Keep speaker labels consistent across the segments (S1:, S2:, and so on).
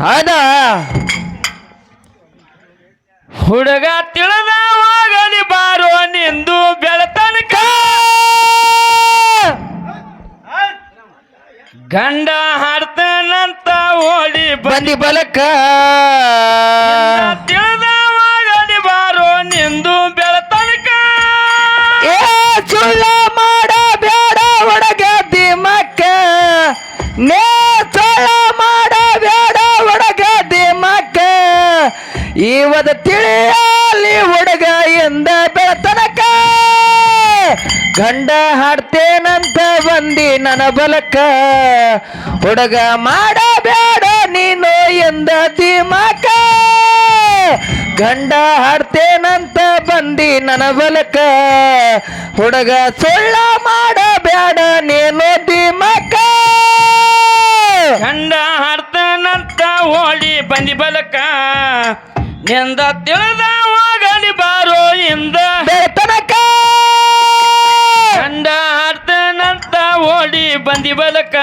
S1: ಹೌದಾ? ಹುಡುಗ ತಿಳಿದವಾಗಲಿ ಬಾರೋ ನಿಂದು ಬೆಳತನಕ ಗಂಡ ಹಾಡ್ತಾನಂತ ಓಡಿ
S2: ಬಂದಿ ಬಲಕ.
S1: ತಿಳಿದವಾಗಲಿ ಬಾರೋ ನಿಂದು ಬೆಳತನಕ
S2: ಏ ಸುಳ್ಳ ಮಾಡ ಬೇಡ ಹುಡುಗ ದಿಮಕ್ಕ ನೇ ಸುಳ್ಳ ಮಾಡ ಬೇಡ ಹುಡುಗ ದಿಮಕ್ಕ ಇವದ ತಿಳಿಯಲಿ ಹುಡುಗ ಎಂದ ಬೆಳತನಕ. ಗಂಡ ಹಾಡ್ತೇನಂತ ಬಂದಿ ನನ್ನ ಬಲಕ. ಹುಡುಗ ಮಾಡಬೇಡ ನೀನು ಎಂದ ದಿಮಕ ಗಂಡ ಹಾಡ್ತೇನಂತ ಬಂದಿ ನನ್ನ ಬಲಕ. ಹುಡುಗ ಸುಳ್ಳ ಮಾಡಬೇಡ ನೀನು ದಿಮಕ
S1: ಗಂಡ ಹಾಡ್ತಾನಂತ ಓಡಿ ಬಂದಿ ಬಲಕ. ನಿಂದ ತಿಳಿದ ಹೋಗಲಿ ಬಾರೋ ಇಂದ
S2: ಬೆಳತನಕ
S1: ಗಂಡ ಹರ್ತನಂತ ಓಡಿ ಬಂದಿ ಬಲಕ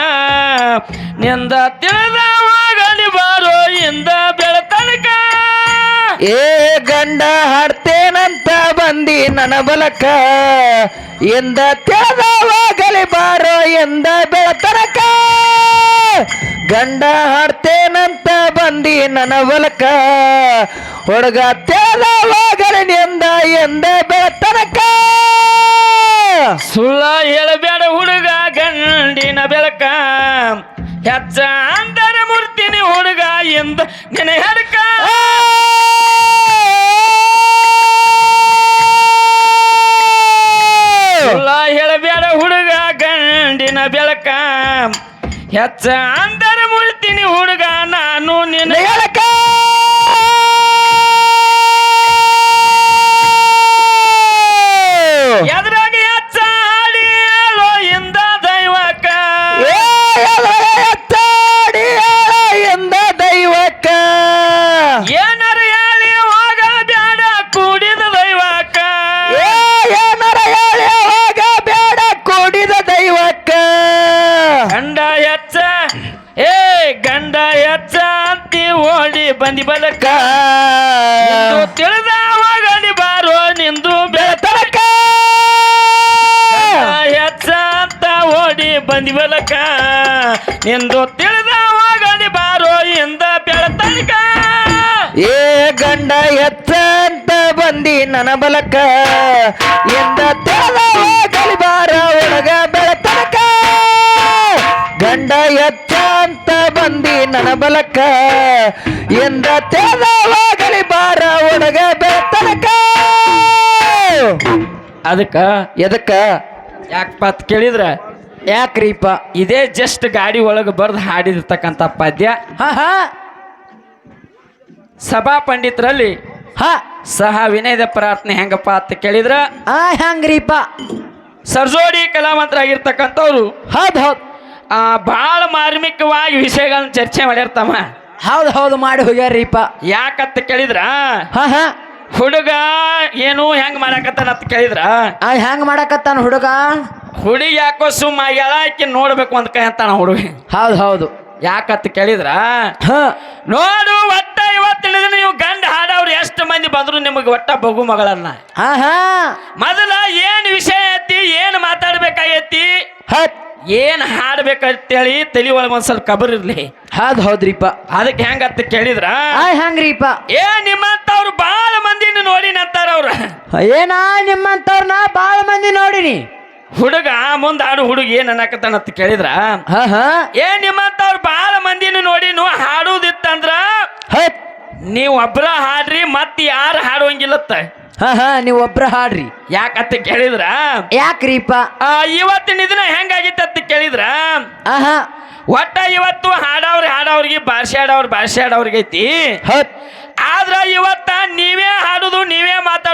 S1: ನಿಂದ ತಿಳಿದ ಹೋಗಲಿ ಬಾರೋ ಇಂದ ಬೆಳತನಕ
S2: ಏ ಗಂಡ ಹಾಡ್ತೇನಂತ ಬಂದಿ ನನ್ನ ಬಲಕ. ಎಂದ ತಿಳಿದವಾಗಲಿ ಬಾರೋ ಎಂದ ಬೆಳತನಕ ಗಂಡ ಹಾಡ್ತೇನಂತ ಬಂದಿ ನನ್ನ ಬಲಕ. ಹುಡುಗ ತಿಳಿದವಾಗಲಿ ಎಂದ ಎಂದ ಬೆಳತನಕ.
S1: ಸುಳ್ಳ ಹೇಳಬೇಡ ಹುಡುಗ ಗಂಡಿನ ಬೆಳಕ. ಹೆಚ್ಚ ಅಂದರ ಮುರ್ತಿನಿ ಹುಡುಗ ಎಂದ ನಿನ್ನ ಹೆಡಕ. ಸುಳ್ಳ ಹೇಳಬೇಡ ಹುಡುಗ ಗಂಡಿನ ಬೆಳಕ. ಹೆಚ್ಚ ಅಂದರ ಮುಳ್ತೀನಿ ಹುಡುಗ ನಾನು ನಿನ್ನ ಓಡಿ ಎಂದು ತಿಳಿದವಾಗ ಬಾರೋ ಇಂದ ಬೆಳತನಕ?
S2: ಏ ಗಂಡ ಎತ್ತ ಅಂತ ಬಂದಿ ನನ್ನ ಬಲಕ? ಎಂದ ತೆಳದ ಹೋಗಲಿ ಬಾರ ಒಳಗ ಬೆಳತನಕ? ಗಂಡ ಎತ್ತ ಅಂತ ಬಂದಿ ನನ್ನ ಬಲಕ? ಎಂದ ತಿಳಿದವಾಗಲಿ ಬಾರ ಒಳಗ ಬೆಳತನಕ?
S1: ಅದಕ್ಕ?
S2: ಎದಕ್ಕ?
S1: ಯಾಕಪ್ಪ ಕೇಳಿದ್ರ?
S2: ಯಾಕ್ರಿಪ
S1: ಇದೇ ಜಸ್ಟ್ ಗಾಡಿ ಒಳಗೆ ಬರ್ದು ಹಾಡಿರ್ತಕ್ಕಂಥ ಪದ್ಯ.
S2: ಹಾ ಹಾ.
S1: ಸಭಾ ಪಂಡಿತರಲ್ಲಿ
S2: ಹಾ.
S1: ಸಹ ವಿನಯದ ಪ್ರಾರ್ಥನೆ ಹೆಂಗಪ್ಪ ಅಂತ ಕೇಳಿದ್ರ?
S2: ಆ ಸರ್ಜೋಡಿ
S1: ಸರ್ಜೋಡಿ ಕಲಾವಂತರಾಗಿರ್ತಕ್ಕಂಥವ್ರು.
S2: ಹೌದು ಹೌದು.
S1: ಆ ಬಹಳ ಮಾರ್ಮಿಕವಾಗಿ ವಿಷಯಗಳನ್ನ ಚರ್ಚೆ ಮಾಡಿರ್ತಮ್ಮ
S2: ಹೌದು ಹೌದು ಮಾಡಿ ಹೋಗ್ಯಾರೀಪ
S1: ಯಾಕಂತ ಕೇಳಿದ್ರ?
S2: ಹಾ ಹಾ.
S1: ಹುಡುಗ ಏನು ಹೆಂಗ್ ಮಾಡಕತ್ತಾನ ಅಂತ ಕೇಳಿದ್ರ?
S2: ಆ ಹೆಂಗ್ ಮಾಡಕತ್ತಾನ ಹುಡುಗ?
S1: ಹುಡುಗಿ ಯಾಕೋ ಸುಮ್ಮ ಆಕಿ ನೋಡ್ಬೇಕು ಅಂತ ಕೈ ಅಂತಾನ ಹುಡುಗಿ.
S2: ಹೌದ್ ಹೌದು.
S1: ಯಾಕತ್ ಕೇಳಿದ್ರ? ನೋಡು ಒಟ್ಟ ಇವತ್ತು ತಿಳಿದ್ರೆ ನೀವು ಗಂಡ ಹಾಡವ್ರು ಎಷ್ಟು ಮಂದಿ ಬಂದ್ರು ನಿಮಗೆ ಒಟ್ಟ ಬಗು ಮಗಳನ್ನ. ಮೊದಲ ಏನ್ ವಿಷಯ ಐತಿ ಏನ್ ಮಾತಾಡ್ಬೇಕಾಗೈತಿ? ಏನ್ ಹಾಡ್ಬೇಕಂತೇಳಿ ತಲಿ ಒಳಗೆ ಒಂದ್ ಸ್ವಲ್ಪ ಕಬರ್ ಇರ್ಲಿ.
S2: ಹೌದ್ ಹೌದ್ರಿಪ್ಪ.
S1: ಅದಕ್ಕೆ ಹೆಂಗತ್ತ ಕೇಳಿದ್ರ?
S2: ಆ ಹೆಂಗ್ರಿಪ
S1: ಏ ನಿಮ್ಮಂತವ್ರು ಬಾಳ ಮಂದಿನ ನೋಡಿ ಅಂತಾರ ಅವ್ರ.
S2: ಏನಾ ನಿಮ್ಮಂತವ್ರನ್ನ ಬಾಳ ಮಂದಿ ನೋಡಿನಿ?
S1: ಹುಡುಗ ಮುಂದ ಆಡು ಹುಡುಗಿ ಏನ್ ಅನ್ನಕತ್ತಾನಂತ ಕೇಳಿದ್ರ?
S2: ಏ ನಿಮ್ಮಂತ
S1: ಏ ನಿಮ್ಮಂತವ್ರು ಬಹಳ ಮಂದಿನ ನೋಡಿ ನೀವು ಹಾಡುದಿತ್ತಂದ್ರ ನೀವು ಒಬ್ರ ಹಾಡ್ರಿ ಮತ್ತೆ ಯಾರು ಹಾಡುವಂಗಿಲ್ಲತ್ತ
S2: ಹಾ ಹಾ ನೀವು ಒಬ್ರ ಹಾಡ್ರಿ.
S1: ಯಾಕಂತ ಕೇಳಿದ್ರ?
S2: ಯಾಕ್ರೀಪ
S1: ಆ, ಇವತ್ತಿನ ಇದನ್ನ ಹೆಂಗಾಗಿತ್ತ ಅಂತ ಕೇಳಿದ್ರ?
S2: ಆಹಾ
S1: ಒಟ್ಟ ಇವತ್ತು ಹಾಡವ್ರಿ ಹಾಡವ್ರಿಗೆ ಭಾಷೆ ಹಾಡವ್ರ ಭಾಷೆ ಹಾಡವ್ರಿಗೈತಿ. ಐತಿ ಆದ್ರ ಇವತ್ತ ನೀವೇ ಹಾಡುದು ನೀವೇ ಮಾತಾಡುದು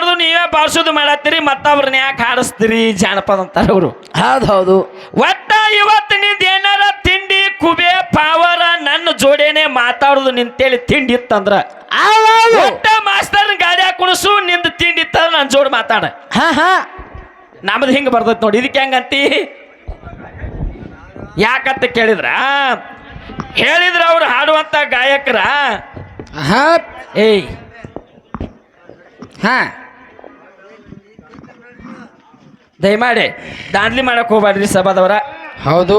S1: ನೀವೇ ಮಾಡತ್ತೀರಿ ಮತ್ತವ್ರನ್ನ ಯಾಕೆ ಹಾಡಿಸ್ತೀರಿ ಜಾನಪದ ಅಂತಾರ ಅವರು.
S2: ಹೌದು ಹೌದು.
S1: ಒಟ್ಟ ಇವತ್ತು ನಿಂದ ಏನಾರ ತಿಂಡಿ ಕುಬೆ ಪಾವರ ನನ್ನ ಜೋಡೇನೆ ಮಾತಾಡುದು ನಿಂತೇಳಿ ತಿಂಡಿ ಇತ್ತಂದ್ರ. ಒಟ್ಟ ಮಾಸ್ತರ್ ಗಾಡಿ ಕುಣಸು ನಿಂದ ತಿಂಡಿ ಇತ್ತ ನನ್ನ ಜೋಡ್ ಮಾತಾಡ.
S2: ಹಾ ಹಾ.
S1: ನಮ್ದು ಹಿಂಗ ಬರ್ತೈತಿ ನೋಡಿ ಇದಕ್ಕೆ ಹೆಂಗಂತಿ? ಯಾಕಂತ ಕೇಳಿದ್ರ? ಹೇಳಿದ್ರ ಅವ್ರು ಹಾಡುವಂತ ಗಾಯಕರ?
S3: ಹಾ.
S1: ಏಯ್.
S3: ಹಾ.
S1: ದಯಮಾಡಿ ದಾಂಡ್ಲಿ ಮಾಡಕ್ ಹೋಗ್ಬಾರ್ದ್ರಿ ಸಭಾದವರ
S3: ಹೌದು.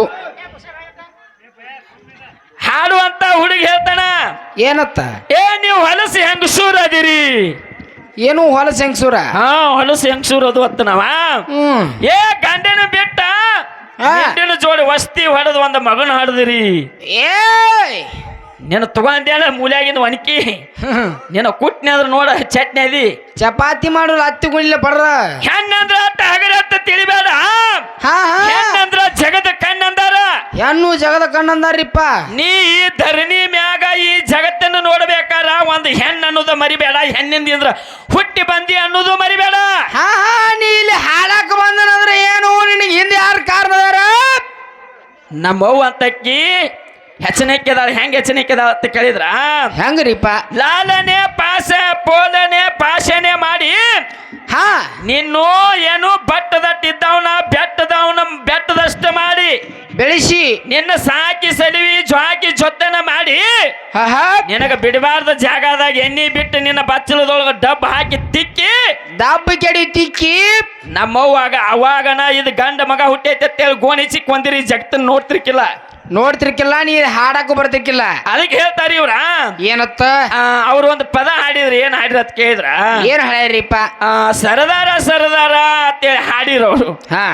S1: ಹಾಡುವಂತ ಹುಡುಗಿ ಹೇಳ್ತಾನ.
S3: ಏನತ್ತ?
S1: ಏ ನೀವು ಹೊಲಸು ಹೆಂಗಸೂರ್ ಅದಿರಿ?
S3: ಏನು ಹೊಲಸ ಹೆಂಗ್ಸೂರ
S1: ಹಾ ಹೊಲಸು ಹೆಂಗಸೂರ್ ಅದು ಅಂತ ನಾವ?
S3: ಹ್ಮ್.
S1: ಏ ಗಂಡನ ಬಿಟ್ಟ?
S3: ಹಾ.
S1: ಗಂಡನ ಜೋಡಿ ವಸ್ತಿ ಹೊಡೆದು ಒಂದು ಮಗನ ಹಾಡದಿರಿ.
S3: ಏ
S1: ನಿನ್ನ ತಗೊಂಡ್ಯಾನ ಮೂಲ್ಯಾಗಿಂದ ಒಣಕಿ. ನಿನ್ನ ಕುಟ್ನಿ ಅಂದ್ರೆ ನೋಡ ಚಟ್ನಿ ಅದಿ.
S3: ಚಪಾತಿ ಮಾಡಲು ಹತ್ತಿ ಗುಳಿಲ್ಲ ಬಡ್ರ
S1: ಹೆಣ್ಣಂದ್ರ ಅಟ್ಟ ಹಗರ ಅಂತ ತಿಳಿಬೇಡ.
S3: ಹಾ ಹಾ.
S1: ಹೆಣ್ಣಂದ್ರ ಜಗದ ಕಣ್ಣಂದಾರ.
S3: ಹೆಣ್ಣು ಜಗದ ಕಣ್ಣಂದಾರಿಪ್ಪ.
S1: ನೀ ಈ ಧರಣಿ ಮ್ಯಾಗ ಈ ಜಗತ್ತನ್ನು ನೋಡ್ಬೇಕಾರ ಒಂದು ಹೆಣ್ಣು ಅನ್ನೋದು ಮರಿಬೇಡ ಹೆಣ್ಣಿಂದ ಹುಟ್ಟಿ ಬಂದಿ ಅನ್ನೋದು ಮರಿಬೇಡ.
S3: ಹಾ ಹಾ ನೀ ಇಲ್ಲಿ ಹಾಳಾಕ ಬಂದನಂದ್ರೆ ಏನು? ನಿನಗೆ ಹಿಂದೆ ಯಾರು ಕಾರಣ
S1: ನಮ್ಮವ್ವ ಅಂತಕ್ಕಿ ಹೆಚ್ಚನಕ್ಕೆದಾಳ ಹೆಂಗ್ ಹೆಚ್ಚನಕ್ಕೆದಾಳ ಅಂತ ಕೇಳಿದ್ರ?
S3: ಹೆಂಗ್ರಿಪ್ಪ?
S1: ಲಾಲನೆ ಪಾಸ ಪೋಲನೆ ಪಾಶನೆ ಮಾಡಿ
S3: ಹಾ.
S1: ನಿನ್ನು ಏನು ಬಟ್ಟದಟ್ಟಿದ್ದವನ ಬೆಟ್ಟದವನ ಬೆಟ್ಟದಷ್ಟ ಮಾಡಿ
S3: ಬೆಳೆಸಿ.
S1: ನಿನ್ನ ಸಾಕಿ ಸಲಿವಿ ಜ್ವಾಕಿ ಜೊತ್ತನ ಮಾಡಿ ನಿನಗ ಬಿಡಬಾರ್ದ ಜಾಗದಾಗ ಎಣ್ಣೆ ಬಿಟ್ಟು ನಿನ್ನ ಬಚ್ಚಲದೊಳಗ ಡಬ್ಬ ಹಾಕಿ ತಿಕ್ಕಿ
S3: ಡಬ್ಬ ಕೆಡಿ ತಿಕ್ಕಿ.
S1: ನಮ್ಮವ್ವಾಗ ಅವಾಗನ ಇದು ಗಂಡ ಮಗ ಹುಟ್ಟೈತೆ ಗೋಣಿ ಗೋಣಿಸಿ ಕೊಂದಿರಿ ಜಗತ್ತನ್ನ ನೋಡ್ತಿರ್ಕಿಲ್ಲ.
S3: ನೋಡ್ತಿರ್ಕಿಲ್ಲ ನೀ ಹಾಡಕ್ಕೂ ಬರ್ತಿರ್ಕಿಲ್ಲ.
S1: ಅದಕ್ಕೆ ಹೇಳ್ತಾರ ಇವ್ರ.
S3: ಏನತ್ತ?
S1: ಅವ್ರು ಒಂದು ಪದ ಹಾಡಿದ್ರು ಏನ್ ಹಾಡಿದ್ರ ಅಂತ ಕೇಳಿದ್ರ?
S3: ಏನ್ ಹೇಳ್ಯಾರಿಪ್ಪ
S1: ಆ, ಸರದಾರ ಸರದಾರ ಅಂತೇಳಿ ಹಾಡಿರೋರು.
S3: ಹಾ.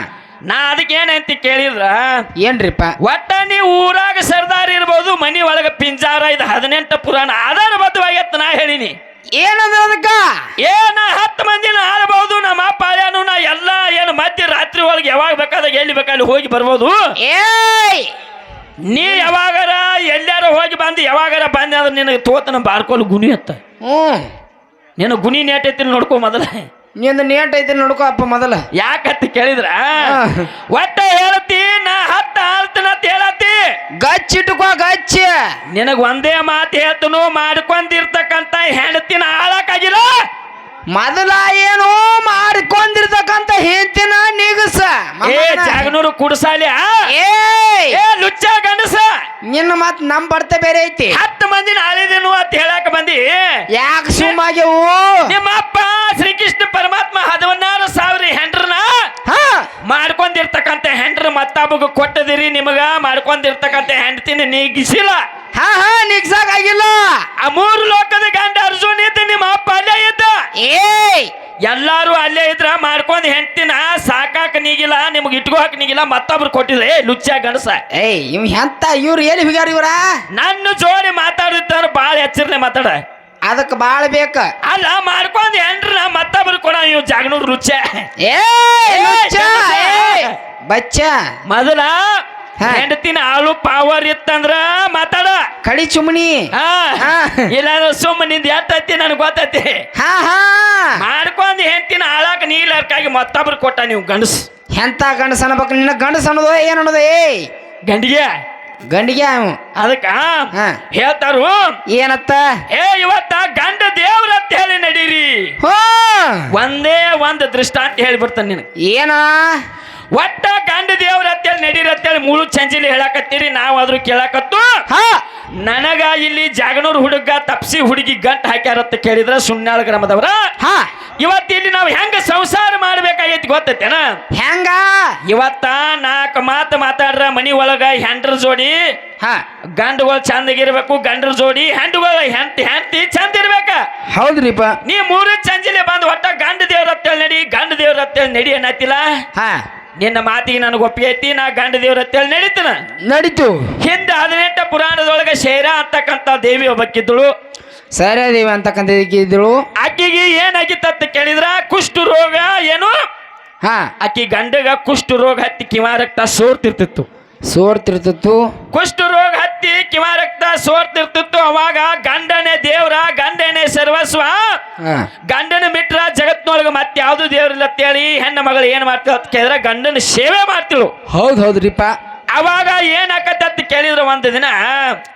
S1: ನಾ ಅದಕ್ಕೆ ಏನಂತ ಕೇಳಿದ್ರ?
S3: ಏನ್ರಿಪ್ಪ?
S1: ಒಟ್ಟ ನೀ ಊರಾಗ ಸರ್ದಾರ್ ಇರ್ಬೋದು ಮನಿ ಒಳಗ ಪಿಂಜಾರ ಇದು ಹದಿನೆಂಟು ಪುರಾಣ ಆಧಾರಬದ್ಧವಾಗತ್ತ ನಾ ಹೇಳಿನಿ.
S3: ಏನಂದ್ರ ಅದಕ್ಕ?
S1: ಏನ ಹತ್ತು ಮಂದಿನ ಆಡಬಹುದು ನಮ್ಮ ಅಪ್ಪ ಏನು ನಾ ಎಲ್ಲ ಏನು ಮಧ್ಯ ರಾತ್ರಿ ಒಳಗೆ ಯಾವಾಗ ಬೇಕಾದಾಗ ಎಲ್ಲಿ ಬೇಕಾದ್ರೆ ಹೋಗಿ ಬರ್ಬೋದು.
S3: ಏಯ್!
S1: ನೀ ಯಾವಾಗಾರ ಎಲ್ಲಾರ ಹೋಗಿ ಬಂದು ಯಾವಾಗಾರ ಬಂದೆ ಅಂದ್ರೆ ನಿನಗೆ ತೋತನ ಬಾರ್ಕೋಲು ಗುಣಿ ಅತ್ತ
S3: ಹ್ಞೂ
S1: ನಿನ್ನ ಗುಣಿ ಐತಿ ನೋಡ್ಕೊ ಮೊದಲ.
S3: ನಿಂದ ನೇಟ್ ಐತಿ ನೋಡ್ಕೋ ಅಪ್ಪ ಮೊದಲ.
S1: ಯಾಕತ್ತಿ ಕೇಳಿದ್ರ? ಒಟ್ಟ ಹೇಳತಿ ನಾ ಹತ್ತ ಆಳ್ತನ ಅಂತ ಹೇಳತಿ
S3: ಗಚ್ ಇಟ್ಕೋ ಗಚ್ಚ.
S1: ನಿನಗ ಒಂದೇ ಮಾತು ಹೇಳ್ತನು ಮಾಡ್ಕೊಂಡಿರ್ತಕ್ಕಂತ ಹೆಂಡತಿನ ಆಳಕ್ಕಾಗಿಲ್ಲ.
S3: ಮೊದಲ ಏನೋ ಮಾಡ್ಕೊಂಡಿರ್ತಕ್ಕಂತ ಹೆಂತಿನ ನಿಗಸ.
S1: ಏ ಜಾಗನೂರು ಕುಡಸಾಲಿ ಏ. ಲುಚ್ಚ ಗಂಡಸ.
S3: ನಿನ್ನ ಮತ್ ನಮ್ ಬರ್ತ ಬೇರೆ ಐತಿ.
S1: ಹತ್ತು ಮಂದಿ ನಾಳಿದೇನು ಅಂತ ಹೇಳಕ್ ಬಂದಿ.
S3: ಯಾಕೆ ಸುಮ್ಮಾಗ್ಯವು?
S1: ನಿಮ್ಮ ಅಪ್ಪ ಶ್ರೀಕೃಷ್ಣ ಪರಮಾತ್ಮ ಹದಿನಾರು ಸಾವಿರ ಹೆಂಡ್ರನ
S3: ಹಾ.
S1: ಮಾಡ್ಕೊಂಡಿರ್ತಕ್ಕಂಥ ಹೆಂಡ್ರ ಮತ್ತೊಬ್ಬಗ ಕೊಟ್ಟದಿರಿ ನಿಮಗ ಮಾಡ್ಕೊಂಡಿರ್ತಕ್ಕಂಥ ಹೆಂಡ್ತಿನ ನೀಗಿಸಿಲ್ಲ.
S3: ಹಾ ಹಾ ನಿಗ್ಸಾಕ್ ಆಗಿಲ್ಲ.
S1: ಆ ಮೂರು ಲೋಕದ ಗಂಡ ಅರ್ಜುನ್ ಇದ್ದ ನಿಮ್ಮ ಅಪ್ಪ ಅಲ್ಲೇ ಇದ್ದ.
S3: ಏಯ್!
S1: ಎಲ್ಲಾರು ಅಲ್ಲೇ ಇದ್ರ ಮಾಡ್ಕೊಂಡ್ ಹೆಂಡ್ತಿನ ಸಾಕಾಕ ನೀಗಿಲ್ಲ ನಿಮ್ಗೆ ಇಟ್ಕೋಕ್ ನೀಗಿಲ್ಲ ಮತ್ತೊಬ್ರು ಕೊಟ್ಟಿದ್ರೆ ಏ ಲುಚ್ಚ ಗಣಸ
S3: ಏಯ್ ಇವ್ ಎಂತ ಇವ್ರು ಏನು ಹಿಗಾರ ಇವ್ರ?
S1: ನನ್ನ ಜೋಡಿ ಮಾತಾಡಿದ್ದಾರ ಬಾಳ ಎಚ್ಚರನೆ ಮಾತಾಡ.
S3: ಅದಕ್ಕೆ ಬಾಳ ಬೇಕ.
S1: ಅಲ್ಲ ಮಾಡ್ಕೊಂಡ್ ಹೆಂಡ್ರನ ಮತ್ತೊಬ್ರು ಕೊಡ ಇವ್ ಜಾಗನೂರ್
S3: ರುಚಿ
S1: ಏ
S3: ಲುಚ್ಚ,
S1: ಗಂಡಸ.
S3: ಬಚ್ಚ.
S1: ಮೊದಲ. ಹೆಂಡತಿನ ಆಳು ಪಾವರ್ ಇತ್ತಂದ್ರ ಮಾತಾಡ.
S3: ಕಡಿ ಚುಮ್ನಿ.
S1: ಇಲ್ಲಾಂದ್ರೆ ಸುಮ್ಮ ನಿಂದ ಎತ್ತೈತಿ ನನಗೆ ಗೊತ್ತೈತಿ.
S3: ಹಾ ಹಾ.
S1: ಮಾಡ್ಕೊಂಡ್ ಹೆಂಡತಿನ ಆಳಾಕ ನೀಗ್ಲಾರ್ಕಾಗಿ ಮತ್ತೊಬ್ರು ಕೊಟ್ಟ ನೀವು ಗಂಡಸ್.
S3: ಎಂತ ಗಂಡಸ ಅನ್ಬೇಕು? ನಿನ್ನ ಗಂಡಸ ಅನ್ನೋದು ಏನ್ ಅನ್ನೋದು? ಏಯ್.
S1: ಗಂಡಿಗೆ.
S3: ಗಂಡಿಗೆ
S1: ಅದಕ್ಕ. ಹೇಳ್ತಾರು.
S3: ಏನತ್ತ?
S1: ಏ ಇವತ್ತ ಗಂಡ ದೇವ್ರ ಅಂತ ಹೇಳಿ ನಡೀರಿ.
S3: ಹೋ.
S1: ಒಂದೇ ಒಂದು ದೃಷ್ಟಾಂತ ಹೇಳ್ಬಿಡ್ತಾನೆ ನಿನಗೆ.
S3: ಏನ?
S1: ಒಟ್ಟ ಅಂತೇಳಿ ಮುಳು ಅಂತೇಳಿ ಹೇಳಾಕತ್ತೀರಿ ಚಂಜಿಲಿ ಹೇಳಕತ್ತೀರಿ ನಾವು ಅದ್ರ ಕೇಳಕತ್ತು.
S3: ಹಾ.
S1: ನನಗ ಇಲ್ಲಿ ಜಾಗನೂರ್ ಹುಡುಗ ತಪ್ಸಿ ಹುಡುಗಿ ಗಂಟ್ ಹಾಕ್ಯಾರತ್ತ ಕೇಳಿದ್ರ ಸುಣ್ಣಾಳ ಗ್ರಾಮದವ್ರ.
S3: ಹಾ.
S1: ಇವತ್ತು ಇಲ್ಲಿ ನಾವು ಹೆಂಗ ಸಂಸಾರ ಮಾಡ್ಬೇಕಾಗೈತಿ ಗೊತ್ತೈತೇನ?
S3: ಹೆಂಗ?
S1: ಇವತ್ತ ನಾಲ್ಕು ಮಾತು ಮಾತಾಡ್ರ ಮನಿ ಒಳಗ ಹೆಂಡ್ರ ಜೋಡಿ.
S3: ಹಾ.
S1: ಗಂಡುಗಳು ಚಂದಗಿರ್ಬೇಕು ಗಂಡ್ರ ಜೋಡಿ ಹೆಂಡುಗಳು ಹೆಂಡತಿ ಹೆಂಡತಿ ಚಂದ ಇರ್ಬೇಕ.
S3: ಹೌದ್ರಿಪ್ಪ.
S1: ನೀ ಮೂರು ಚಂಜಿಲೆ ಬಂದು ಒಟ್ಟ ಗಂಡ ದೇವ್ರ ಹತ್ತೇಳಿ ನಡಿ ಗಂಡ ದೇವ್ರ ಹತ್ತೇಳಿ ನಡಿ ಅನ್ನತ್ತಿಲ್ಲ
S3: ಹಾ.
S1: ನಿನ್ನ ಮಾತಿಗೆ ನನಗೆ ಒಪ್ಪಿಗೆ ಐತಿ ನಾ ಗಂಡ ದೇವ್ರ ಅಂತೇಳಿ ನಡೀತನ.
S3: ನಡೀತು.
S1: ಹಿಂದೆ ಹದಿನೆಂಟ ಪುರಾಣದೊಳಗೆ ಶೇರ ಅಂತಕ್ಕಂಥ ದೇವಿ ಒಬ್ಬಕ್ಕಿದ್ದಳು.
S3: ಸರಿ ದೇವಿ ಅಂತಕ್ಕಂತ ಇದ್ದಳು.
S1: ಆಕಿಗೆ ಏನಾಗಿತ್ತ ಕೇಳಿದ್ರ ಕುಷ್ಠ ರೋಗ ಏನು?
S3: ಹಾ.
S1: ಆಕಿ ಗಂಡಗ ಕುಷ್ಠ ರೋಗ ಹತ್ತಿ ಕಿವಾರಕ್ತ ಸೋರ್ತಿರ್ತಿತ್ತು.
S3: ಸೋರ್ತಿರ್ತಿತ್ತು.
S1: ಕುಷ್ಠ ರೋಗ ಹತ್ತಿ ಕಿವ ರಕ್ತ ಸೋರ್ತಿರ್ತಿತ್ತು. ಅವಾಗ ಗಂಡನೇ ದೇವ್ರ ಗಂಡನೇ ಸರ್ವಸ್ವ.
S3: ಹಾ.
S1: ಗಂಡನ ಬಿಟ್ರ ಜಗತ್ನೊಳಗೆ ಮತ್ತೆ ಯಾವ್ದು ದೇವ್ರಿಲ್ಲ ಅಂತೇಳಿ ಹೆಣ್ಣು ಮಗಳು ಏನ್ ಮಾಡ್ತಿಳು ಅಂತ ಕೇಳಿದ್ರೆ ಗಂಡನ ಸೇವೆ ಮಾಡ್ತಿಳು
S3: ಹೌದು ಹೌದ್ರಿಪ್ಪ.
S1: ಅವಾಗ ಏನಾಕತ್ತ ಅಂತ ಕೇಳಿದ್ರ ಒಂದು ದಿನ.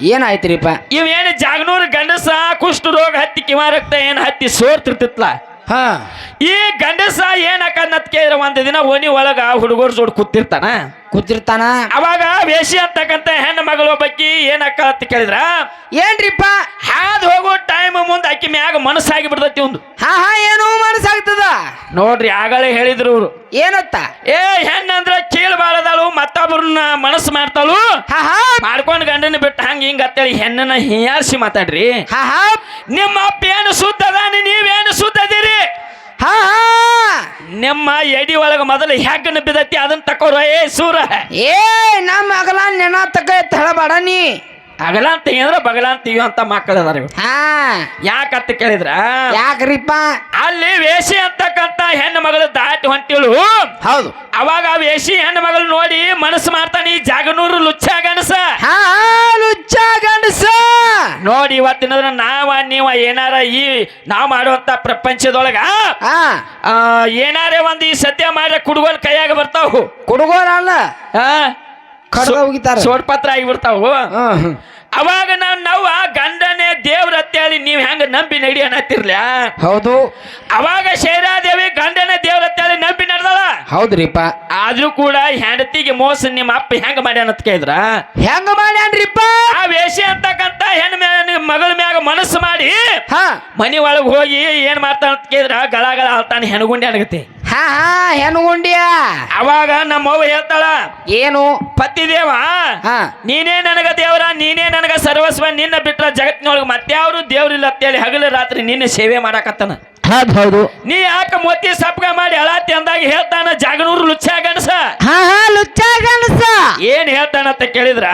S3: ಏನಾಯ್ತ್ರಿಪ್ಪ?
S1: ಇವೇನು ಜಾಗನೂರು ಗಂಡಸ ಕುಷ್ಠ ರೋಗ ಹತ್ತಿ ಕಿವ ರಕ್ತ ಏನ್ ಹತ್ತಿ ಸೋರ್ತಿರ್ತಿತ್ಲ?
S3: ಹಾ.
S1: ಈ ಗಂಡಸ ಏನ್ ಆಕಂತ ಕೇಳಿದ್ರ ಒಂದು ದಿನ ಓಣಿ ಒಳಗ ಹುಡುಗರ ಜೋಡ್ ಕೂತಿರ್ತಾನ.
S2: ಕೂತಿರ್ತಾನ
S1: ಅವಾಗ ವೇಷಿ ಅಂತಕ್ಕಂತ ಹೆಣ್ಣು ಮಗಳು ಒಬ್ಬಾಕಿ ಏನಕ್ಕ ಅಂತ ಕೇಳಿದ್ರ?
S2: ಏನ್ರಿಪ್ಪ?
S1: ಹಾದ್ ಹೋಗೋ ಟೈಮ್ ಮುಂದೆ ಅಕ್ಕಿ ಮ್ಯಾಗ ಮನಸ್ಸಾಗಿ ಬಿಡ್ತೈತಿ ಒಂದು.
S2: ಹಾ ಹಾ ಏನೋ ಮನಸ್ಸಾಗ್ತದ?
S1: ನೋಡ್ರಿ ಆಗಲೇ ಹೇಳಿದ್ರು ಅವರು
S2: ಏನತ್ತ?
S1: ಏ ಹೆಣ್ಣಂದ್ರ ಕೀಳ್ ಬಾಳದಾಳು ಮತ್ತೊಬ್ಬರನ್ನ ಮನಸ್ಸು ಮಾಡ್ತಾಳು?
S2: ಹಾ ಹಾ.
S1: ಮಾಡ್ಕೊಂಡ್ ಗಂಡನ ಬಿಟ್ಟು ಹಂಗ ಹಿಂಗ ಅಂತೇಳಿ ಹೆಣ್ಣನ ಹಿಯಾರ್ಸಿ ಮಾತಾಡ್ರಿ.
S2: ಹಾ ಹಾ.
S1: ನಿಮ್ಮ ಅಪ್ಪ ಏನು ಅದಾನಿ ನೀವೇನು ಸುದ್ದದಿರಿ
S2: ಹಾ
S1: ನಿಮ್ಮ ಎಡಿ ಒಳಗ ಮೊದಲು ಹೆಗ್ಗನ ಬಿದ್ದತಿ ಅದನ್ನ ತಕೋರ. ಏ ಸೂರ.
S2: ಏ ನಮ್ಮ ಅಗಲ ನೆನ ತಕ ಹೇಳಬೇಡ ನೀ.
S1: ಅಗಲ ಅಂತ ಅಂದ್ರೆ ಬಗಲ ಅಂತೀವಿ ಅಂತ ಮಕ್ಕಳು ಅದಾರ ಇವ್ರು.
S2: ಹಾ.
S1: ಯಾಕಂತ ಕೇಳಿದ್ರ?
S2: ಯಾಕ್ರಿಪ್ಪ?
S1: ಅಲ್ಲಿ ವೇಷಿ ಅಂತಕ್ಕಂತ ಹೆಣ್ಣು ಮಗಳು ದಾಟಿ ಹೊಂಟಿಳು.
S2: ಹೌದು.
S1: ಅವಾಗ ಆ ವೇಷಿ ಹೆಣ್ಣು ಮಗಳು ನೋಡಿ ಮನಸ್ಸು ಮಾಡ್ತಾನೆ ಈ ಜಾಗನೂರು ಲುಚ್ಚ ಗಣಸ
S2: ಹಾ ಹಾ ಲುಚ್ಚ ಗಂಡಸ
S1: ನೋಡಿ ಇವತ್ತಿನ ನಾವ ನೀವ ಏನಾರ ಈ ನಾವ್ ಮಾಡುವಂತ ಪ್ರಪಂಚದೊಳಗ ಆ, ಏನಾರೇ ಒಂದ್ ಈ ಸತ್ಯ ಮಾಡ್ರೆ ಕುಡುಗೋಲ್ ಕೈಯಾಗ ಬರ್ತಾವು.
S2: ಕುಡುಗೋಲ್
S1: ಆ?
S2: ಕಡ್ದ ಆಗಿ
S1: ಸೋಡ್ಪತ್ರ ಆಗಿಬಿಡ್ತಾವು. ಅವಾಗ ನಾವು ನಾವು ಗಂಡನೇ ದೇವ್ರ ಅಂತೇಳಿ ನೀವ್ ಹೆಂಗ ನಂಬಿ ನಡಿ ಅನ್ನತ್ತಿರ್ಲ
S2: ಹೌದು.
S1: ಅವಾಗ ಶೈರಾದೇವಿ ಗಂಡನೇ ದೇವ್ರ ಅಂತೇಳಿ ನಂಬಿ ನಡೆದಳ
S2: ಹೌದ್ರಿಪ್ಪ
S1: ಆದ್ರೂ ಕೂಡ ಹೆಂಡತಿಗೆ ಮೋಸ ನಿಮ್ಮ ಅಪ್ಪ ಹೆಂಗ ಮಾಡ್ಯಾನ ಅಂತ ಕೇಳಿದ್ರ?
S2: ಹೆಂಗ ಮಾಡ್ಯಾನ್ರಿಪ್ಪ
S1: ಆ ವೇಷ ಅಂತಕ್ಕಂತ ಹೆಣ್ಣು ಮ್ಯಾಗ ಮಗಳ ಮ್ಯಾಗ ಮನಸ್ಸು ಮಾಡಿ
S2: ಹಾ.
S1: ಮನಿ ಒಳಗೆ ಹೋಗಿ ಏನ್ ಮಾಡ್ತಾನ ಅಂತ ಕೇಳಿದ್ರ? ಗಳ ಗಳ ಅಳ್ತಾನೆ ಹೆಣಗುಂಡಿ ಅನಗತಿ.
S2: ಹಾ ಹಾ ಹೆಣಗುಂಡಿಯ
S1: ಅವಾಗ ನಮ್ಮವ್ವ ಹೇಳ್ತಾಳ
S2: ಏನು?
S1: ಪತಿದೇವ
S2: ಹಾ.
S1: ನೀನೇ ನನಗ ದೇವರ ನೀನೇ ನನಗ ಸರ್ವಸ್ವ ನಿನ್ನ ಬಿಟ್ರ ಜಗತ್ತಿನೊಳಗೆ ಮತ್ಯಾವ್ರು ದೇವ್ರಿಲ್ಲ ಅಂತೇಳಿ ಹಗಲು ರಾತ್ರಿ ನಿನ್ನ ಸೇವೆ ಮಾಡಾಕತ್ತಾನ.
S2: ಹೌದು ಹೌದು.
S1: ನೀ ಯಾಕೆ ಮೊತ್ತಿ ಸಪ್ಗ ಮಾಡಿ ಅಳಾತಿ ಅಂದಾಗ ಹೇಳ್ತಾನ ಜಾಗನೂರು ಲುಚ್ಚ ಗಣಸ
S2: ಹಾ ಹಾ ಲುಚ್ಚ ಗಣಸ
S1: ಏನ್ ಹೇಳ್ತಾನ ಅಂತ ಕೇಳಿದ್ರ?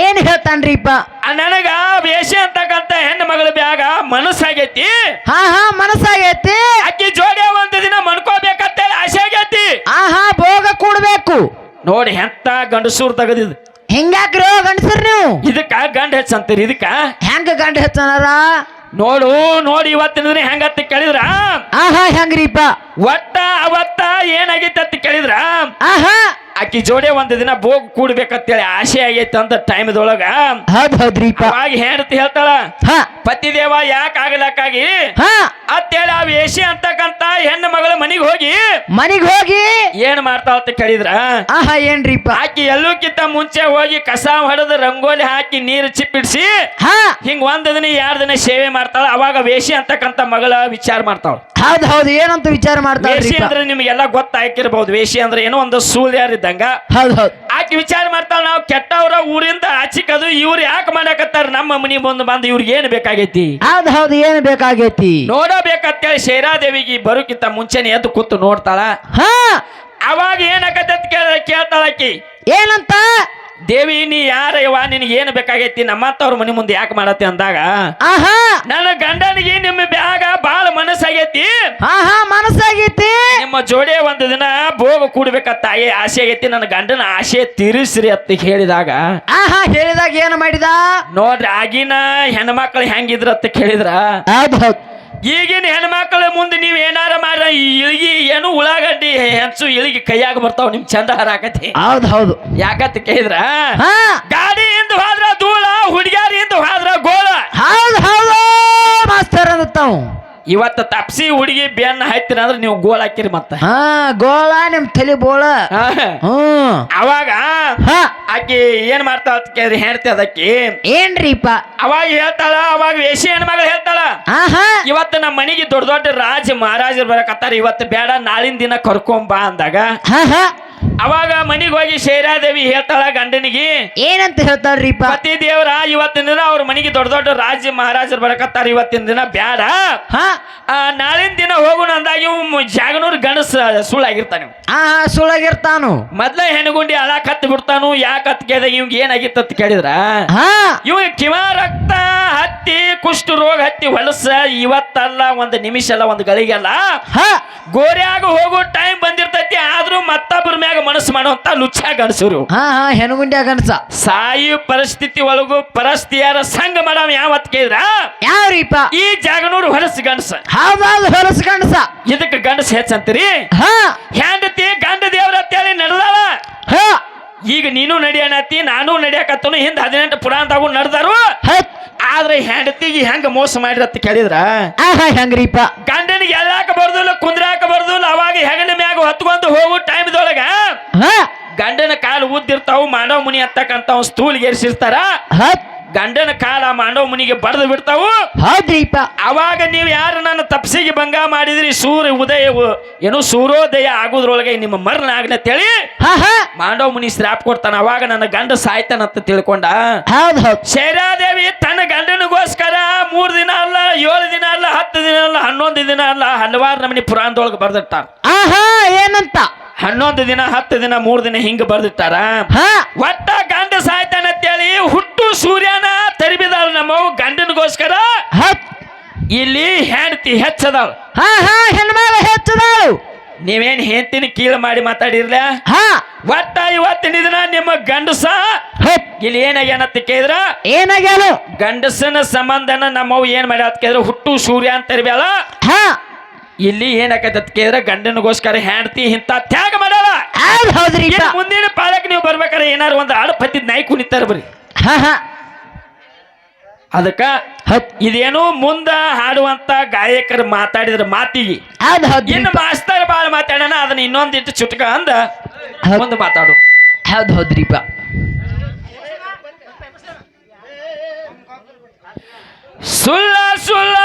S2: ಏನ್ ಹೇಳ್ತಾನ್ರಿಪ್ಪ
S1: ರೀಪ್ಪ ನನಗ ವೇಷ ಅಂತಕ್ಕಂತ ಹೆಣ್ಣು ಮಗಳ ಬ್ಯಾಗ ಮನಸ್ಸಾಗೈತಿ.
S2: ಹಾ ಹಾ ಮನಸ್ಸಾಗೈತಿ.
S1: ಅಕ್ಕಿ ಜೋಡಿ ಒಂದು ದಿನ ಮನ್ಕೋಬೇಕಂತೇಳಿ ಆಸೆ ಆಗೈತಿ.
S2: ಹಾ ಹಾ ಭೋಗ ಕೂಡ್ಬೇಕು.
S1: ನೋಡಿ ಎಂತ ಗಂಡಸೂರ್ ತಗದಿದ್.
S2: ಹಿಂಗ್ಯಾಕ್ರಿ ಗಂಡಸರ್ ನೀವು?
S1: ಇದಕ್ಕ ಗಂಡ ಹೆಚ್ಚಂತೀರಿ ಇದಕ್ಕ?
S2: ಹೆಂಗ ಗಂಡ ಹೆಚ್ಚನಾರ?
S1: ನೋಡು ನೋಡಿ ಇವತ್ತಿನ ದಿನ ಹೆಂಗತ್ತ ಕೇಳಿದ್ರ?
S2: ಆಹಾ ಹೆಂಗ್ರಿಪ್ಪ?
S1: ಒಟ್ಟ ಅವತ್ತ ಏನಾಗಿತ್ತ ಕೇಳಿದ್ರ?
S2: ಆಹಾ
S1: ಆಕಿ ಜೋಡಿ ಒಂದ್ ದಿನ ಬೋಗ್ ಕೂಡ್ಬೇಕಂತೇಳಿ ಆಸೆ ಆಗೈತೆ ಅಂತ ಟೈಮ್ದೊಳಗ.
S2: ಹೌದ್ ಹೌದ್ರಿಪ್ಪ
S1: ಹೆಂಡತಿ ಹೇಳ್ತಾಳ
S2: ಹಾ.
S1: ಪತಿದೇವ ಯಾಕೆ ಆಗ್ಲಕ್ಕಾಗಿ?
S2: ಹಾ.
S1: ಅಂತೇಳಿ ಆ ವೇಷಿ ಅಂತಕ್ಕಂತ ಹೆಣ್ಣು ಮಗಳ ಮನಿಗ್ ಹೋಗಿ
S2: ಮನಿಗ್ ಹೋಗಿ.
S1: ಏನ್ ಮಾಡ್ತಾವ ಅಂತ ಕೇಳಿದ್ರ.
S2: ಆಹಾ ಏನ್ರಿಪ್ಪ
S1: ಆಕಿ ಎಲ್ಲೂಕ್ಕಿಂತ ಮುಂಚೆ ಹೋಗಿ ಕಸ ಹೊಡೆದು ರಂಗೋಲಿ ಹಾಕಿ ನೀರು ಚಿಪ್ಪಿಡ್ಸಿ
S2: ಹಾ.
S1: ಹಿಂಗ್ ಒಂದ್ ದಿನ ಎರಡ್ ದಿನ ಸೇವೆ ಮಾಡ್ತಾಳ. ಅವಾಗ ವೇಷಿ ಅಂತಕ್ಕಂತ ಮಗಳ ವಿಚಾರ ಮಾಡ್ತಾಳ.
S2: ಹೌದ್ ಹೌದು ಏನಂತ ವಿಚಾರ
S1: ವೇಷಿ ಅಂದ್ರೆ ನಿಮ್ಗೆಲ್ಲ ಗೊತ್ತಾಗಿರ್ಬಹುದು ವೇಷಿ ಅಂದ್ರೆ ಏನೋ ಒಂದು ಸೂಳ್ಯಾರ ಇದ್ದಂಗ
S2: ಹೌದು ಹೌದ್.
S1: ಆಕಿ ವಿಚಾರ ಮಾಡ್ತಾವ ನಾವು ಕೆಟ್ಟವ್ರ ಊರಿಂದ ಆಚಿಕದು ಇವ್ರು ಯಾಕೆ ಮಾಡಕತ್ತಾರ? ನಮ್ಮ ಮನಿ ಬಂದು ಬಂದು ಇವ್ರಿಗೆ ಏನ್ ಬೇಕಾಗೈತಿ?
S2: ಅದ್ ಹೌದು ಏನ್ ಬೇಕಾಗೈತಿ?
S1: ನೋಡಬೇಕಂತೇಳಿ ಶೈರಾದೇವಿಗೆ ಬರೋಕ್ಕಿಂತ ಮುಂಚೆನೆ ಎದ್ದು ಕೂತು ನೋಡ್ತಾಳ.
S2: ಹಾ.
S1: ಅವಾಗ ಏನಾಗತ್ತೆ ಅಂತ ಕೇಳ ಕೇಳ್ತಾಳ ಆಕಿ.
S2: ಏನಂತ?
S1: ದೇವಿ ನೀ ಯಾರ ಯವ್ವ? ನಿನಗೆ ಏನು ಬೇಕಾಗೈತಿ? ನಮ್ಮಂತವ್ರ ಮನೆ ಮುಂದೆ ಯಾಕೆ ಮಾಡತ್ತೆ ಅಂದಾಗ
S2: ಆಹಾ!
S1: ನನ್ನ ಗಂಡನಿಗೆ ನಿಮ್ಮ ಬ್ಯಾಗ ಬಾಳ ಮನಸ್ಸಾಗೈತಿ.
S2: ಮನಸ್ಸಾಗೈತಿ!
S1: ನಿಮ್ಮ ಜೋಡಿ ಒಂದು ದಿನ ಭೋಗ ಕೂಡ್ಬೇಕತ್ತ ತಾಯಿ ಆಸೆ ಆಗೈತಿ. ನನ್ನ ಗಂಡನ ಆಸೆ ತೀರಿಸ್ರಿ ಅಂತ ಹೇಳಿದಾಗ.
S2: ಆಹಾ ಹೇಳಿದಾಗ ಏನ್ ಮಾಡಿದ?
S1: ನೋಡ್ರಿ ಆಗಿನ ಹೆಣ್ಮಕ್ಳು ಹೆಂಗಿದ್ರ ಅಂತ ಕೇಳಿದ್ರ. ಈಗಿನ ಹೆಣ್ಮಕ್ಳ ಮುಂದೆ ನೀವು ಏನಾರ ಮಾಡ ಈ ಇಳಿಗಿ ಏನು ಉಳ್ಳಾಗಡ್ಡಿ ಹೆಂಚು ಇಳಿಗಿ ಕೈಯಾಗ ಬರ್ತಾವ ನಿಮ್ ಚಂದ ಹಾರಾಕತಿ.
S2: ಹೌದ್ ಹೌದು.
S1: ಯಾಕತ್ತ ಕೇಳಿದ್ರ?
S2: ಹಾ.
S1: ಗಾಡಿಯಿಂದ ಹೋದ್ರ ಧೂಳ ಹುಡುಗ್ಯಾರಿಂದ ಹೋದ್ರ ಗೋಳ.
S2: ಹೌದು ಹೌದು ಮಾಸ್ತರ್ ಅಂತಾವ್
S1: ಇವತ್ತ ತಪ್ಸಿ ಹುಡುಗಿ ಬೆನ್ನ ಹಾಕ್ತೀರ ಅಂದ್ರೆ ನೀವು ಗೋಳ ಹಾಕಿರಿ ಮತ್ತ.
S2: ಹಾ ಗೋಳ ನಿಮ್ ತಲೆ ಬೋಳ.
S1: ಹಾ.
S2: ಹ್ಮ್
S1: ಅವಾಗ
S2: ಹಾ.
S1: ಆಕಿ ಏನ್ ಮಾಡ್ತಾಳ ಕೇಳಿ ಹೇಳ್ತಿ ಅದಕ್ಕೆ.
S2: ಏನ್ರಿಪ್ಪ?
S1: ಅವಾಗ ಹೇಳ್ತಾಳ ಅವಾಗ ವೇಷಿ ಹೆಣ್ಮಗಳು ಹೇಳ್ತಾಳ.
S2: ಆಹಾ.
S1: ಇವತ್ತು ನಮ್ಮ ಮನೆಗೆ ದೊಡ್ಡ ದೊಡ್ಡ ರಾಜ ಮಹಾರಾಜರು ಬರಕತ್ತಾರ ಇವತ್ತು ಬೇಡ ನಾಳಿನ ದಿನ ಕರ್ಕೊಂಬಾ ಅಂದಾಗ.
S2: ಹಾ ಹಾ.
S1: ಅವಾಗ ಮನೆಗೆ ಹೋಗಿ ಶೈರಾದೇವಿ ಹೇಳ್ತಾಳ ಗಂಡನಿಗೆ
S2: ಏನಂತ ಹೇಳ್ತಾಳ್ರಿಪ್ಪ?
S1: ಪತಿ ದೇವ್ರ ಇವತ್ತಿನ ದಿನ ಅವ್ರ ಮನೆಗೆ ದೊಡ್ಡ ದೊಡ್ಡ ರಾಜ್ಯ ಮಹಾರಾಜರು ಬರಕತ್ತಾರ ಇವತ್ತಿನ ದಿನ ಬ್ಯಾಡ.
S2: ಹಾ?
S1: ಆ, ನಾಳಿನ ದಿನ ಹೋಗುಣ ಅಂದಾಗ ಇವ್ ಜಾಗನೂರ್ ಗಣಸ ಸುಳ್ಳಾಗಿರ್ತಾನೆ
S2: ಆ ಸುಳ್ಳಾಗಿರ್ತಾನು.
S1: ಮೊದ್ಲ ಹೆಣಗುಂಡಿ ಅಳಾಕ್ ಹತ್ತಿ ಬಿಡ್ತಾನು ಯಾಕೆ ಹತ್ ಕೇಳಿದಾಗ ಇವ್ಗೆ ಏನಾಗಿತ್ತು ಅಂತ ಕೇಳಿದ್ರ?
S2: ಹಾ?
S1: ಇವ ಕಿವ ರಕ್ತ ಕುಷ್ಠ ರೋಗ ಹತ್ತಿ ಹೊಲಸ ಇವತ್ತಲ್ಲ ಒಂದು ನಿಮಿಷ ಅಲ್ಲ ಒಂದು ಗಳಿಗೆಲ್ಲ
S2: ಹಾ.
S1: ಗೋರ್ಯಾಗ ಹೋಗೋ ಟೈಮ್ ಬಂದಿರ್ತೈತಿ ಆದ್ರೂ ಮತ್ತೊಬ್ಬರ ಮ್ಯಾಗ ಮನಸ್ಸು ಮಾಡುವಂತ ಲುಚ್ಚ ಗಣಸರು
S2: ಹಾ ಹಾ ಹೆಣಗುಂಡ್ಯ ಗಣಸ
S1: ಸಾಯಿ ಪರಿಸ್ಥಿತಿ ಒಳಗು ಪರಸ್ತಿಯರ ಸಂಘ ಮಾಡವ ಯಾವತ್ ಕೇಳಿದ್ರ?
S2: ಯಾರೀಪ
S1: ಈ ಜಾಗನೂರು ಹೊಲಸು ಗಣಸ
S2: ಹೌದೌದು ಹೊಲಸು ಗಣಸ
S1: ಇದಕ್ಕೆ ಗಂಡಸ ಹೆಚ್ಚಂತೀರಿ?
S2: ಹಾ.
S1: ಹೆಂಡತಿ ಗಂಡ ದೇವ್ರ ಅಂತೇಳಿ ನಡೆದಾಳ?
S2: ಹಾ.
S1: ಈಗ ನೀನು ನಡಿಯಣತಿ ನಾನು ನಡಿಯಾಕತ್ತನು ಹಿಂದ ಹದಿನೆಂಟು ಪುರಾಣದಾಗೂ ನಡೆದಾರು. ಆದ್ರೆ ಹೆಂಡತಿಗೆ ಹೆಂಗ ಮೋಸ ಮಾಡಿರತ್ತ ಕೇಳಿದ್ರ?
S2: ಆಹಾ ಹೆಂಗ್ರಿಪ್ಪ.
S1: ಗಂಡನಿಗೆ ಎಲ್ಲಾಕ ಬರ್ದಿಲ್ಲ ಕುಂದ್ರಾಕ ಬರ್ದಿಲ್ಲ ಅವಾಗ ಹೆಗನ ಮ್ಯಾಗ ಹೊತ್ಕೊಂಡು ಹೋಗು ಟೈಮ್ದೊಳಗ
S2: ಹಾ.
S1: ಗಂಡನ ಕಾಲು ಉದ್ದಿರ್ತಾವು ಮಾನವ ಮುನಿ ಅಂತಕ್ಕಂತ ಸ್ಥೂಲ್ ಏರಿಸಿರ್ತಾರ. ಗಂಡನ ಕಾಲ ಮಾಂಡವ ಮುನಿಗೆ ಬಡದು ಬಿಡ್ತಾವು?
S4: ಹೌದ್ರಿಪ್ಪ
S1: ಅವಾಗ ನೀವು ಯಾರು ನನ್ನ ತಪ್ಸಿಗೆ ಭಂಗ ಮಾಡಿದ್ರಿ? ಸೂರ್ಯ ಉದಯ ಏನು ಸೂರ್ಯೋದಯ ಆಗುದ್ರೊಳಗೆ ನಿಮ್ಮ ಮರಣ ಆಗ್ಲಿ ಅಂತೇಳಿ ಮಾಂಡವ ಮುನಿ ಶ್ರಾಪ್ ಕೊಡ್ತಾನ. ಅವಾಗ ನನ್ನ ಗಂಡ ಸಾಯ್ತಾನಂತ ತಿಳ್ಕೊಂಡ.
S4: ಹೌದು ಹೌದ್.
S1: ಶೈರಾದೇವಿ ತನ್ನ ಗಂಡನಿಗೋಸ್ಕರ ಮೂರ್ ದಿನ ಅಲ್ಲ ಏಳು ದಿನ ಅಲ್ಲ ಹತ್ತು ದಿನ ಅಲ್ಲ ಹನ್ನೊಂದು ದಿನ ಅಲ್ಲ ಹಲವಾರು ನಮನಿ ಪುರಾಣದೊಳಗೆ ಬರ್ದಿರ್ತಾರ
S4: ಆಹಾ ಏನಂತ?
S1: ಹನ್ನೊಂದು ದಿನ ಹತ್ತು ದಿನ ಮೂರ್ ದಿನ ಹಿಂಗ ಬರ್ದಿಟ್ಟಾರ. ಒಟ್ಟ ಗಂಡ ಸಾಯ್ತಾನಂತೇಳಿ ಹುಟ್ಟು ಸೂರ್ಯನ ತರಿಬಿದಾಳ ನಮ್ಮವು ಗಂಡನಿಗೋಸ್ಕರ. ಇಲ್ಲಿ ಹೆಂಡತಿ ಹೆಚ್ಚದಾಳ.
S4: ಹಾ ಹಾ ಹೆಚ್ಚದಾಳು.
S1: ನೀವೇನ್ ಹೆಂಡತಿನ ಕೀಳು ಮಾಡಿ ಮಾತಾಡಿರ್ಲ?
S4: ಹಾ.
S1: ಒಟ್ಟ ಇವತ್ತಿನ ದಿನ ನಿಮ್ಮ ಗಂಡಸ ಇಲ್ಲಿ ಏನಾಗ್ಯಾನತ್ತ ಕೇಳಿದ್ರ?
S4: ಏನಾಗ್ಯಾನ
S1: ಗಂಡಸನ ಸಂಬಂಧನ ನಮ್ಮವ್ ಏನ್ ಮಾಡ್ಯಾವ ಕೇಳಿದ್ರ? ಹುಟ್ಟು ಸೂರ್ಯ ಅಂತ ತರಿಬ್ಯಾಳ.
S4: ಹಾ.
S1: ಇಲ್ಲಿ ಏನಾಗತ್ತ ಕೇಳಿದ್ರ? ಗಂಡನಗೋಸ್ಕರ ಹೆಂಡತಿ ಇಂತ ತ್ಯಾಗ ಮಾಡಲ್ಲ
S4: ಹೌದ್ ಹೌದ್ರಿಪ್ಪ
S1: ಇನ್ನು ಮುಂದಿನ ಪಾಲಕ್ ನೀವು ಬರ್ಬೇಕಾದ್ರೆ ಏನಾರು ಒಂದು ಆಡು ಪತ್ತಿದ್ ನಾಯಿ ಕುಣಿತಾರ ಬರಿ
S4: ಹಾ ಹಾ.
S1: ಅದಕ್ಕ ಇದೇನು ಮುಂದ ಹಾಡುವಂತ ಗಾಯಕರು ಮಾತಾಡಿದ್ರ ಮಾತಿಗೆ.
S4: ಹೌದ್ ಹೌದ್
S1: ಇನ್ನು ಮಾಸ್ತರ್ ಬಾಳ ಮಾತಾಡೋಣ ಅದನ್ನ ಇನ್ನೊಂದಿಟ್ಟು ಚುಟ್ಕ ಅಂದ ಒಂದು ಮಾತಾಡು.
S4: ಹೌದ್ ಹೌದ್ರಿಪ್ಪ
S1: ಸುಳ್ಳ